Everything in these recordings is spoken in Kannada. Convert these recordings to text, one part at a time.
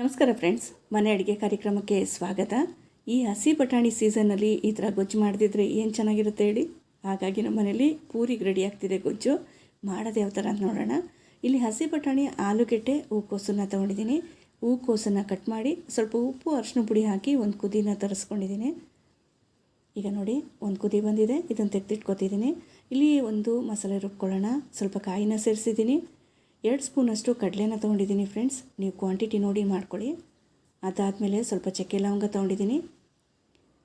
ನಮಸ್ಕಾರ ಫ್ರೆಂಡ್ಸ್, ಮನೆ ಅಡುಗೆ ಕಾರ್ಯಕ್ರಮಕ್ಕೆ ಸ್ವಾಗತ. ಈ ಹಸಿ ಬಟಾಣಿ ಸೀಸನ್ನಲ್ಲಿ ಈ ಥರ ಗೊಜ್ಜು ಮಾಡದಿದ್ರೆ ಏನು ಚೆನ್ನಾಗಿರುತ್ತೆ ಹೇಳಿ? ಹಾಗಾಗಿ ನಮ್ಮ ಮನೇಲಿ ಪೂರಿಗೆ ರೆಡಿ ಆಗ್ತಿದೆ ಗೊಜ್ಜು. ಮಾಡೋದು ಯಾವ ಥರ ಅಂತ ನೋಡೋಣ. ಇಲ್ಲಿ ಹಸಿ ಬಟಾಣಿ, ಆಲೂಗೆಡ್ಡೆ, ಹೂಕೋಸನ್ನು ತೊಗೊಂಡಿದ್ದೀನಿ. ಹೂಕೋಸನ್ನು ಕಟ್ ಮಾಡಿ ಸ್ವಲ್ಪ ಉಪ್ಪು ಅರಿಶಿನ ಪುಡಿ ಹಾಕಿ ಒಂದು ಕುದಿನ ತರಿಸ್ಕೊಂಡಿದ್ದೀನಿ. ಈಗ ನೋಡಿ, ಒಂದು ಕುದಿ ಬಂದಿದೆ. ಇದನ್ನು ತೆಗೆದಿಟ್ಕೊತಿದ್ದೀನಿ. ಇಲ್ಲಿ ಒಂದು ಮಸಾಲೆ ರುಬ್ಕೊಳ್ಳೋಣ. ಸ್ವಲ್ಪ ಕಾಯಿನ ಸೇರಿಸಿದ್ದೀನಿ. ಎರಡು ಸ್ಪೂನಷ್ಟು ಕಡಲೆನ ತೊಗೊಂಡಿದ್ದೀನಿ ಫ್ರೆಂಡ್ಸ್ ನೀವು ಕ್ವಾಂಟಿಟಿ ನೋಡಿ ಮಾಡ್ಕೊಳ್ಳಿ. ಅದಾದಮೇಲೆ ಸ್ವಲ್ಪ ಚಕ್ಕೆ ಲವಂಗ ತೊಗೊಂಡಿದ್ದೀನಿ.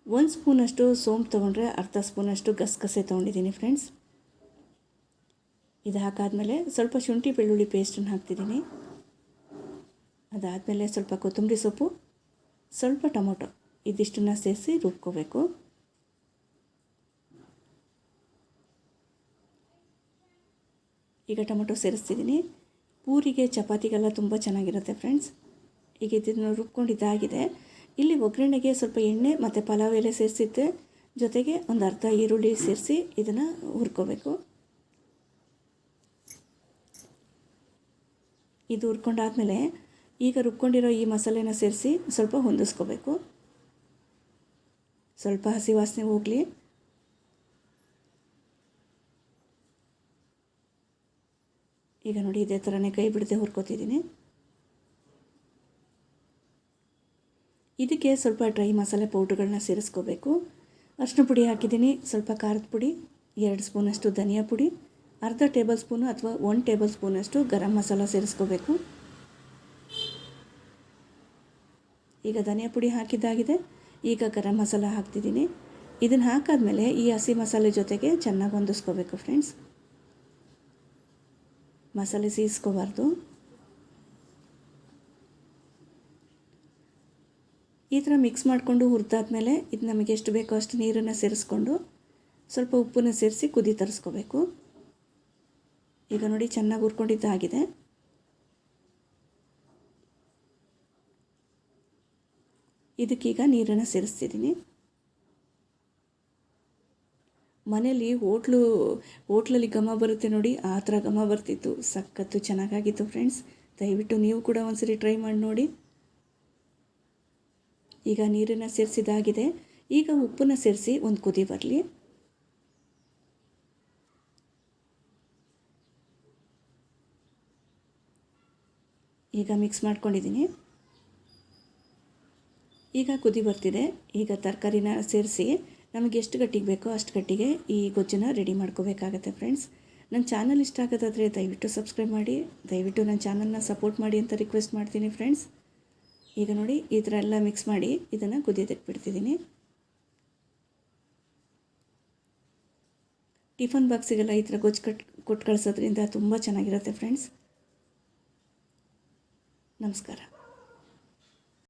ಒಂದು ಸ್ಪೂನಷ್ಟು ಸೋಂಪು ತೊಗೊಂಡ್ರೆ ಅರ್ಧ ಸ್ಪೂನಷ್ಟು ಗಸಗಸೆ ತೊಗೊಂಡಿದ್ದೀನಿ ಫ್ರೆಂಡ್ಸ್ ಇದು ಹಾಕಾದಮೇಲೆ ಸ್ವಲ್ಪ ಶುಂಠಿ ಬೆಳ್ಳುಳ್ಳಿ ಪೇಸ್ಟನ್ನು ಹಾಕ್ತಿದ್ದೀನಿ. ಅದಾದಮೇಲೆ ಸ್ವಲ್ಪ ಕೊತ್ತಂಬರಿ ಸೊಪ್ಪು, ಸ್ವಲ್ಪ ಟೊಮೊಟೊ ಇದಿಷ್ಟನ್ನು ಸೇರಿಸಿ ರುಬ್ಕೋಬೇಕು. ಈಗ ಟೊಮೊಟೊ ಸೇರಿಸ್ತಿದ್ದೀನಿ. ಪೂರಿಗೆ ಚಪಾತಿಗೆಲ್ಲ ತುಂಬ ಚೆನ್ನಾಗಿರುತ್ತೆ ಫ್ರೆಂಡ್ಸ್ ಈಗ ಇದನ್ನು ರುಬ್ಕೊಂಡಿದ್ದಾಗಿದೆ. ಇಲ್ಲಿ ಒಗ್ಗರಣೆಗೆ ಸ್ವಲ್ಪ ಎಣ್ಣೆ ಮತ್ತು ಪಲಾವ್ ಎಲೆ ಸೇರಿಸಿದ್ದೆ. ಜೊತೆಗೆ ಒಂದು ಅರ್ಧ ಈರುಳ್ಳಿ ಸೇರಿಸಿ ಇದನ್ನು ಹುರ್ಕೋಬೇಕು. ಇದು ಹುರ್ಕೊಂಡಾದಮೇಲೆ ಈಗ ರುಬ್ಕೊಂಡಿರೋ ಈ ಮಸಾಲೆನ ಸೇರಿಸಿ ಸ್ವಲ್ಪ ಹೊಂದಿಸ್ಕೋಬೇಕು. ಸ್ವಲ್ಪ ಹಸಿ ವಾಸನೆ ಹೋಗಲಿ. ಈಗ ನೋಡಿ ಇದೇ ಥರನೇ ಕೈ ಬಿಡದೆ ಹುರ್ಕೋತಿದ್ದೀನಿ. ಇದಕ್ಕೆ ಸ್ವಲ್ಪ ಡ್ರೈ ಮಸಾಲೆ ಪೌಡ್ರ್ಗಳನ್ನ ಸೇರಿಸ್ಕೋಬೇಕು. ಅರಿಶಿನ ಪುಡಿ ಹಾಕಿದ್ದೀನಿ, ಸ್ವಲ್ಪ ಖಾರದ ಪುಡಿ, ಎರಡು ಸ್ಪೂನಷ್ಟು ಧನಿಯಾ ಪುಡಿ, ಅರ್ಧ ಟೇಬಲ್ ಸ್ಪೂನು ಅಥವಾ ಒನ್ ಟೇಬಲ್ ಸ್ಪೂನಷ್ಟು ಗರಂ ಮಸಾಲ ಸೇರಿಸ್ಕೋಬೇಕು. ಈಗ ಧನಿಯಾ ಪುಡಿ ಹಾಕಿದ್ದಾಗಿದೆ, ಈಗ ಗರಂ ಮಸಾಲ ಹಾಕ್ತಿದ್ದೀನಿ. ಇದನ್ನು ಹಾಕಾದಮೇಲೆ ಈ ಹಸಿ ಮಸಾಲೆ ಜೊತೆಗೆ ಚೆನ್ನಾಗಿ ಹೊಂದಿಸ್ಕೋಬೇಕು ಫ್ರೆಂಡ್ಸ್ ಮಸಾಲೆ ಸೀಸ್ಕೋಬಾರ್ದು. ಈ ಥರ ಮಿಕ್ಸ್ ಮಾಡಿಕೊಂಡು ಹುರಿದಾದ್ಮೇಲೆ ಇದು ನಮಗೆ ಎಷ್ಟು ಬೇಕೋ ಅಷ್ಟು ನೀರನ್ನು ಸೇರಿಸ್ಕೊಂಡು ಸ್ವಲ್ಪ ಉಪ್ಪನ್ನು ಸೇರಿಸಿ ಕುದಿ ತರಿಸ್ಕೋಬೇಕು. ಈಗ ನೋಡಿ ಚೆನ್ನಾಗಿ ಹುರ್ಕೊಂಡಿದ್ದಾಗಿದೆ ಇದಕ್ಕೀಗ ನೀರನ್ನು ಸೇರಿಸ್ತಿದ್ದೀನಿ. ಮನೇಲಿ ಹೋಟ್ಲು, ಹೋಟ್ಲಲ್ಲಿ ಘಮ ಬರುತ್ತೆ ನೋಡಿ, ಆ ಥರ ಘಮ ಬರ್ತಿತ್ತು. ಸಖತ್ತು ಚೆನ್ನಾಗಾಗಿತ್ತು ಫ್ರೆಂಡ್ಸ್. ದಯವಿಟ್ಟು ನೀವು ಕೂಡ ಒಂದ್ಸರಿ ಟ್ರೈ ಮಾಡಿ ನೋಡಿ. ಈಗ ನೀರನ್ನು ಸೇರಿಸಿದಾಗಿದೆ. ಈಗ ಉಪ್ಪನ್ನು ಸೇರಿಸಿ ಒಂದು ಕುದಿ ಬರಲಿ. ಈಗ ಮಿಕ್ಸ್ ಮಾಡ್ಕೊಂಡಿದ್ದೀನಿ. ಈಗ ಕುದಿ ಬರ್ತಿದೆ. ಈಗ ತರಕಾರಿನ ಸೇರಿಸಿ ನಮಗೆ ಎಷ್ಟು ಗಟ್ಟಿಗೆ ಬೇಕೋ ಅಷ್ಟು ಗಟ್ಟಿಗೆ ಈ ಗೊಜ್ಜನ್ನು ರೆಡಿ ಮಾಡ್ಕೋಬೇಕಾಗತ್ತೆ ಫ್ರೆಂಡ್ಸ್ ನನ್ನ ಚಾನಲ್ ಇಷ್ಟ ಆಗೋದಾದರೆ ದಯವಿಟ್ಟು ಸಬ್ಸ್ಕ್ರೈಬ್ ಮಾಡಿ, ದಯವಿಟ್ಟು ನನ್ನ ಚಾನಲ್ನ ಸಪೋರ್ಟ್ ಮಾಡಿ ಅಂತ ರಿಕ್ವೆಸ್ಟ್ ಮಾಡ್ತೀನಿ ಫ್ರೆಂಡ್ಸ್ ಈಗ ನೋಡಿ, ಈ ಥರ ಎಲ್ಲ ಮಿಕ್ಸ್ ಮಾಡಿ ಇದನ್ನು ಕುದಿಯೋದಕ್ಕೆ ಟಿಫನ್ ಬಾಕ್ಸಿಗೆಲ್ಲ ಈ ಥರ ಗೊಜ್ಜು ಕಟ್ ಕೊಟ್ಟು ಕಳಿಸೋದ್ರಿಂದ ತುಂಬ ಚೆನ್ನಾಗಿರುತ್ತೆ ಫ್ರೆಂಡ್ಸ್ ನಮಸ್ಕಾರ.